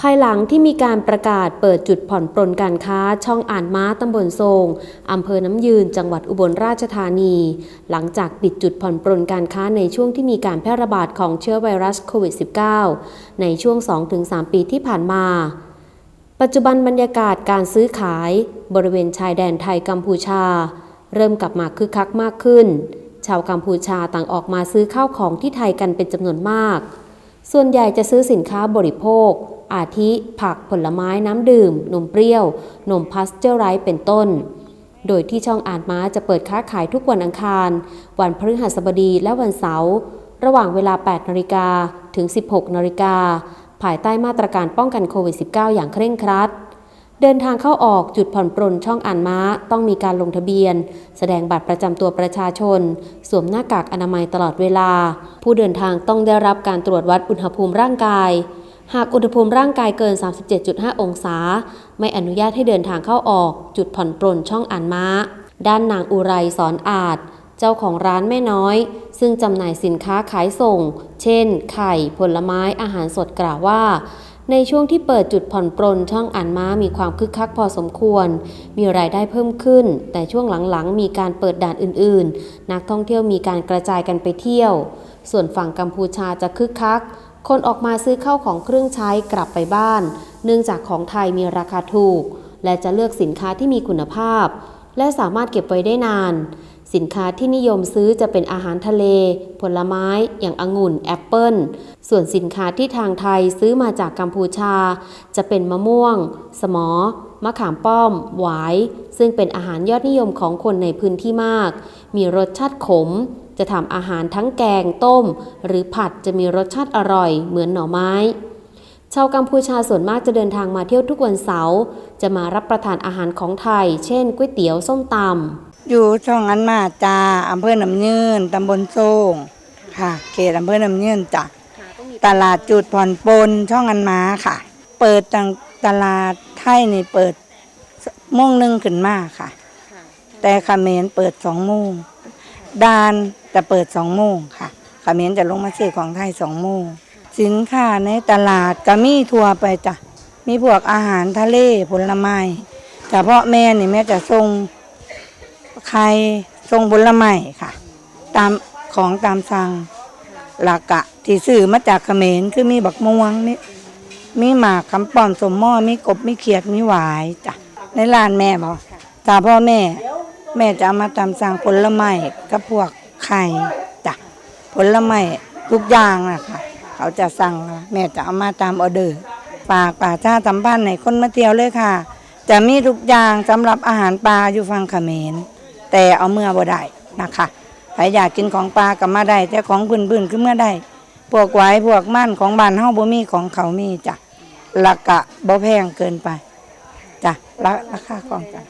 ภายหลังที่มีการประกาศเปิดจุดผ่อนปลนการค้าช่องอ่านม้าตำบลโซงอำเภอน้ำยืนจังหวัดอุบลราชธานี หลังจากปิดจุดผ่อนปลนการค้าในช่วงที่มีการแพร่ระบาดของเชื้อไวรัสโควิด -19 ในช่วง 2-3 ปีที่ผ่านมา ปัจจุบันบรรยากาศการซื้อขาย บริเวณชายแดนไทยกัมพูชา เริ่มกลับมาคึกคักมากขึ้น ชาวกัมพูชาต่างออกมาซื้อข้าวของที่ไทยกันเป็นจำนวนมาก ส่วนใหญ่จะซื้อสินค้าบริโภค อาทิผักผลไม้น้ำดื่ม นมเปรี้ยว นมพาสเจอร์ไรส์เป็นต้น โดยที่ช่องอ่านม้าจะเปิดค้าขายทุกวันอังคาร วันพฤหัสบดีและวันเสาร์ระหว่างเวลา 8นาฬิกาถึง 16นาฬิกาภายใต้มาตรการป้องกันโควิด -19 อย่างเคร่งครัด เดินทางเข้าออกจุดผ่อนปรนช่องอ่านม้าต้องมีการลงทะเบียน แสดงบัตรประจำตัวประชาชน สวมหน้ากากอนามัยตลอดเวลา ผู้เดินทางต้องได้รับการตรวจวัดอุณหภูมิร่างกาย หากอุณหภูมิร่างกายเกิน 37.5 องศา ไม่อนุญาตให้เดินทางเข้าออก จุดผ่อนปรนช่องอ่านม้า ด้านนางอุไรสอนอาจ เจ้าของร้านแม่น้อย ซึ่งจำหน่ายสินค้าขายส่ง เช่น ไข่ ผลไม้อาหารสดกล่าวว่า ในช่วงที่เปิดจุดผ่อนปรนช่องอ่านม้ามีความคึกคักพอสมควร มีรายได้เพิ่มขึ้น แต่ช่วงหลังๆ มีการเปิดด่านอื่น ๆ นักท่องเที่ยวมีการกระจายกันไปเที่ยว ส่วนฝั่งกัมพูชาจะคึกคัก คนออกมาซื้อเข้าของเครื่องใช้กลับไปบ้าน เนื่องจากของไทยมีราคาถูก และจะเลือกสินค้าที่มีคุณภาพ และสามารถเก็บไว้ได้นาน สินค้าที่นิยมซื้อจะเป็นอาหารทะเล ผลไม้ อย่างองุ่นแอปเปิลส่วนสินค้าที่ทางไทยซื้อมาจากกัมพูชา จะเป็นมะม่วง สมอ มะขามป้อม หวาย ซึ่งเป็นอาหารยอดนิยมของคนในพื้นที่มาก มีรสชาติขม จะทำอาหารทั้งแกงต้ม หรือผัดจะมีรสชาติอร่อยเหมือนหน่อไม้ ชาวกัมพูชาส่วนมากจะเดินทางมาเที่ยวทุกวันเสาร์จะมารับประทานอาหารของไทย เช่นก๋วยเตี๋ยวส้มตำอยู่ช่องอันมาจาอำเภอน้ำยืนตำบลโซ่งค่ะ เขตอำเภอน้ำยืนจ้ะตลาดจุดผ่อนปนช่องอันมาค่ะ เปิดตังตลาดไทยนี่เปิดโมงหนึ่งขึ้นมาค่ะ แต่เขมรเปิดสองโมง ดานจะเปิดสองโมงค่ะขมรจะลงมาซื้อของไทยสองโมงสินค้าในตลาดก็มีทั่วไปจ้ะมีพวกอาหารทะเลผลไม้เฉพาะแม่นี่แม่จะส่งไข่ทรงผลไม้ค่ะ ตามของตามสั่งหลักะที่ซื้อมาจากเขมรคือมีบักม่วงมีมีหมากคำป้อมสมหม้อมีกบมีเขียดมีหวายจ้ะในร้านแม่บอกตาพ่อแม่ แม่จะเอามาตามสั่งผลไม้กับพวกไข่จ้ะผลไม้ทุกอย่างนะคะเขาจะสั่งแม่จะเอามาตามออเดอร์ฝากป่าชาสัมพันธ์ในคนมาเที่ยวเลยค่ะ จะมีทุกอย่างสำหรับอาหารปลาอยู่ฝั่งเขมร แต่เอาเมื่อบ่ได้นะคะใครอยากกินของปลาก็มาได้แต่ของพื้นๆคือเมื่อได้พวกไว้พวกมั่นของบ้านเฮาบ่มีของเขามีจ้ะราคาบ่แพงเกินไปจ้ะราราคาของจ้ะ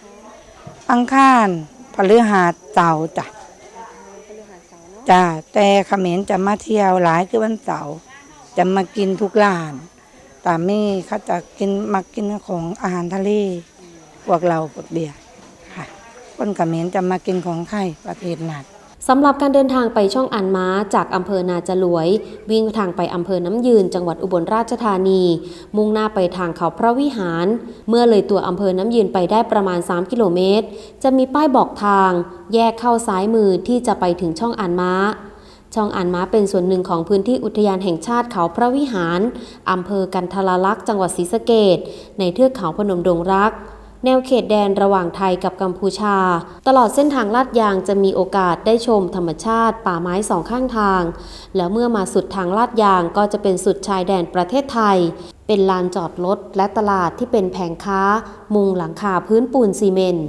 อังคาร พฤหัสเสาร์จ้ะจ้ะแต่เขมรจะมาเที่ยวหลายคือวันเสาร์จะมากินทุกร้านแต่มีเขาจะกินมากินของอาหารทะเลพวกเราพวกเบียร์ค่ะคนเขมรจะมากินของไทยประเภทนั้น สำหรับการเดินทางไปช่องอันม้าจากอำเภอนาจลวย วิ่งทางไปอำเภอน้ำยืน จังหวัดอุบลราชธานี มุ่งหน้าไปทางเขาพระวิหาร เมื่อเลยตัวอำเภอน้ำยืนไปได้ประมาณ 3 กิโลเมตร จะมีป้ายบอกทาง แยกเข้าซ้ายมือที่จะไปถึงช่องอันม้า ช่องอันม้าเป็นส่วนหนึ่งของพื้นที่อุทยานแห่งชาติเขาพระวิหารอำเภอกันทรลักษณ์จังหวัดศรีสะเกดในเทือกเขาพนมดงรัก แนวเขตแดนระหว่างไทยกับกัมพูชา ตลอดเส้นทางลาดยางจะมีโอกาสได้ชมธรรมชาติป่าไม้สองข้างทาง แล้วเมื่อมาสุดทางลาดยางก็จะเป็นสุดชายแดนประเทศไทย เป็นลานจอดรถและตลาดที่เป็นแผงค้า มุงหลังคาพื้นปูนซีเมนต์